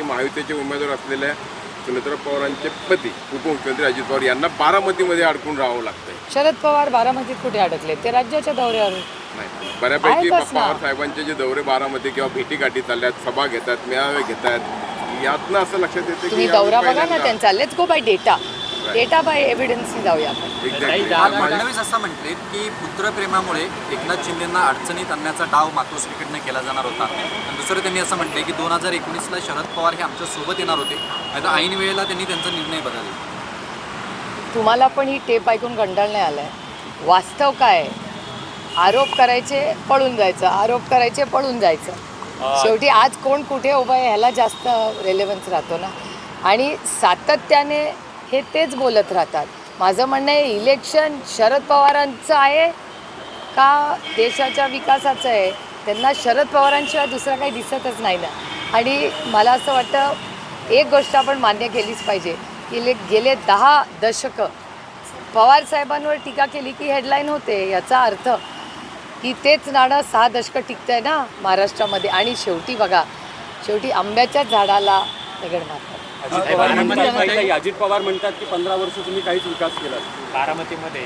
की महायुतीचे उमेदवार असलेल्या सुनेत्रा पवारांचे पती उपमुख्यमंत्री अजित पवार यांना बारामतीमध्ये अडकून राहावं लागतंय. शरद पवार बारामतीत कुठे अडकले? ते राज्याच्या दौऱ्यावर. नाही बऱ्यापैकी आहेतच ना. पवार साहेबांचे जे दौरे बारामती किंवा भेटीगाठी चालल्यात सभा घेतात मेळावे घेतात यातनं असं लक्षात येतं की तुम्ही यावेळी दौरा बघा ना पहिल्यांदा- त्यांचा. Let's go by data data by एव्हिडन्सनी जाऊया आपण. फडणवीस असं म्हटले की पुत्रप्रेमामुळे एकनाथ शिंदेना अडचणीत आणण्याचा डाव मातोश्रीकडनं केला जाणार होता. आणि दुसरं त्यांनी असं म्हटले की दोन हजार एकोणीसला शरद पवार हे आमच्यासोबत येणार होते. तर ऐन वेळेला त्यांनी त्यांचा निर्णय बदलला. तुम्हाला पण ही टेप ऐकून कंटाळ नाही आलाय. वास्तव काय? आहे? आरोप करायचे पळून जायचं. आरोप करायचे पळून जायचं. शेवटी आज कोण कुठे उभं आहे ह्याला जास्त रेलेवन्स राहतो ना. आणि सातत्याने हे तेच बोलत राहतात. माझं म्हणणं आहे इलेक्शन शरद पवारांचं आहे का देशाच्या विकासाचं आहे? त्यांना शरद पवारांशिवाय दुसरं काही दिसतच नाही ना. आणि मला असं वाटतं एक गोष्ट आपण मान्य केलीच पाहिजे की गेले दहा दशकं पवार साहेबांवर टीका केली की हेडलाईन होते याचा अर्थ की तेच नाणं सहा दशकं टिकतं आहे ना महाराष्ट्रामध्ये. आणि शेवटी बघा शेवटी आंब्याच्या झाडाला दगड मारतात. अजित पवार म्हणतात काही अजित पवार म्हणतात की पंधरा वर्ष तुम्ही काहीच विकास केला बारामतीमध्ये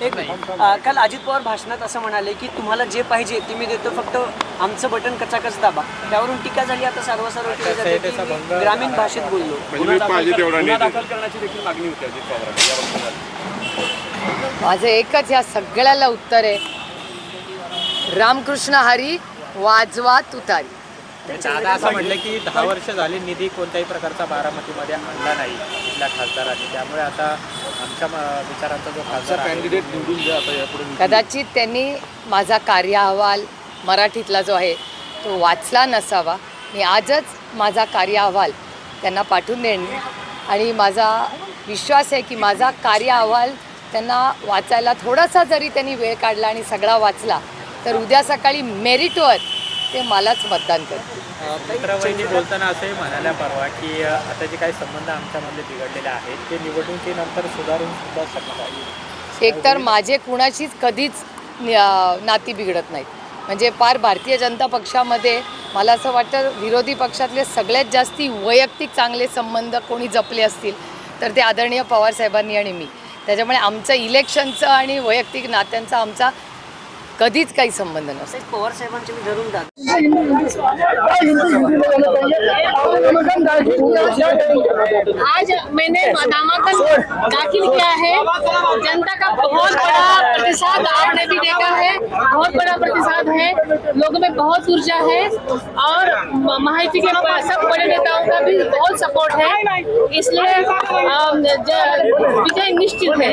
एक अ, काल अजित पवार भाषणात असं म्हणाले की तुम्हाला जे पाहिजे ते मी देतो फक्त आमचं बटन कचाकच दाबा. त्यावरून टीका झाली आता सर्वसार्व केली जाते की मी ग्रामीण भाषेत बोललो. म्हणजे मी पाहिजे तेवढा गुन्हा निधी दाखल करण्याची देखील मागणी होती अजित या. माझं एकच या सगळ्याला उत्तर आहे. रामकृष्ण हरी वाजवा तुतारी. दादा असं म्हटलं की दहा वर्ष झाली निधी कोणत्याही प्रकारचा बारामतीमध्ये आणला नाही इथल्या खासदारांनी त्यामुळे आता आमच्या विचारांचा जो खासदार कॅन्डिडेट निवडून द्या आता यापुढे कदाचित त्यांनी माझा कार्य अहवाल मराठीतला जो आहे तो वाचला नसावा. मी आजच माझा कार्य अहवाल त्यांना पाठवून देईन. आणि माझा विश्वास आहे की माझा कार्य अहवाल त्यांना वाचायला थोडासा जरी त्यांनी वेळ काढला आणि सगळा वाचला तर उद्या सकाळी मेरिटवर ते मलाच मतदान करतील. बोलताना असंही म्हणाल्या परवा की आता जे काही संबंध आमच्यामध्ये बिघडलेले आहेत ते निवडणुकीनंतर सुधारून सुद्धा शकतात एकतर माझे कुणाशीच कधीच नाती बिघडत नाहीत. म्हणजे फार भारतीय जनता पक्षामध्ये मला असं वाटतं विरोधी पक्षातले सगळ्यात जास्ती वैयक्तिक चांगले संबंध कोणी जपले असतील तर ते आदरणीय पवारसाहेबांनी आणि मी. त्याच्यामुळे आमचं इलेक्शनचं आणि वैयक्तिक नात्यांचा आमचा कधीच काही संबंध नसतो. तसेच पवार साहेबांचे मी धरून दादा आज मैंने नामांकन दाखिल किया है। जनता का बहुत बड़ा प्रतिसाद आपने भी देखा है। बहुत बड़ा प्रतिसाद है। लोगों में बहुत ऊर्जा है और महायुति के सब बड़े नेताओं का भी बहुत सपोर्ट है। इसलिए विजय निश्चित है।